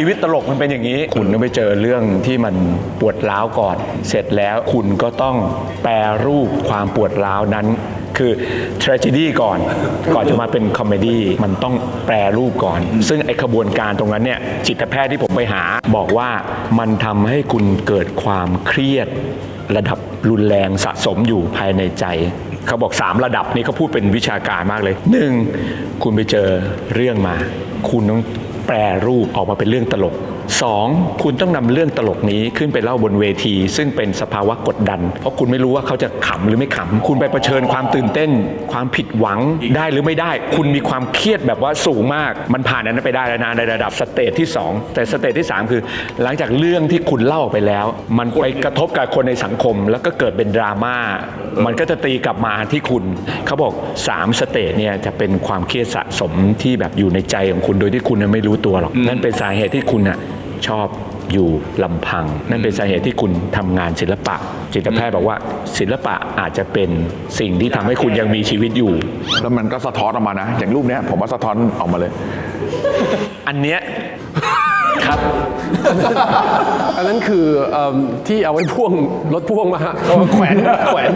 ชีวิตตลกมันเป็นอย่างนี้ คุณต้องไปเจอเรื่องที่มันปวดร้าวก่อน เสร็จแล้วคุณก็ต้องแปรรูปความปวดร้าวนั้นคือ tragedy ก่อน ก่อนจะมาเป็นคอมเมดี้มันต้องแปรรูปก่อน ซึ่งไอขบวนการตรงนั้นเนี่ยจิตแพทย์ที่ผมไปหา บอกว่ามันทำให้คุณเกิดความเครียด ระดับรุนแรงสะสมอยู่ภายในใจ เขาบอก 3 ระดับนี้เขาพูดเป็นวิชาการมากเลย 1. คุณไปเจอเรื่องมา คุณต้อง แปรรูปออกมาเป็นเรื่องตลก 2. คุณต้องนำเรื่องตลกนี้ขึ้นไปเล่าบนเวที ซึ่งเป็นสภาวะกดดัน เพราะคุณไม่รู้ว่าเขาจะขำหรือไม่ขำ คุณไปเผชิญความตื่นเต้น ความผิดหวังได้หรือไม่ได้ คุณมีความเครียดแบบว่าสูงมาก มันผ่านนั้นไปได้แล้วนะในระดับสเตจที่ 2 แต่สเตจที่ 3 คือ หลังจากเรื่องที่คุณเล่าไปแล้ว มันไปกระทบกับคนในสังคม แล้วก็เกิดเป็นดราม่ามันก็จะตีกลับมาที่คุณ เขาบอก 3 สเตจเนี่ยจะเป็นความเครียดสะสมที่แบบอยู่ในใจของคุณโดยที่คุณไม่รู้ตัวหรอก นั่นเป็นสาเหตุที่คุณน่ะชอบอยู่ลำพัง นั่นเป็นสาเหตุที่คุณทำงานศิลปะ จิตแพทย์บอกว่า ศิลปะอาจจะเป็นสิ่งที่ทำให้คุณยังมีชีวิตอยู่ แล้วมันก็สะท้อนออกมานะ อย่างรูปเนี้ยผมว่าสะท้อนออกมาเลย อันเนี้ยครับ อันนั้นคือเอิ่มที่เอาไว้พ่วงรถพ่วงมาฮะเอามาแขวนแขวน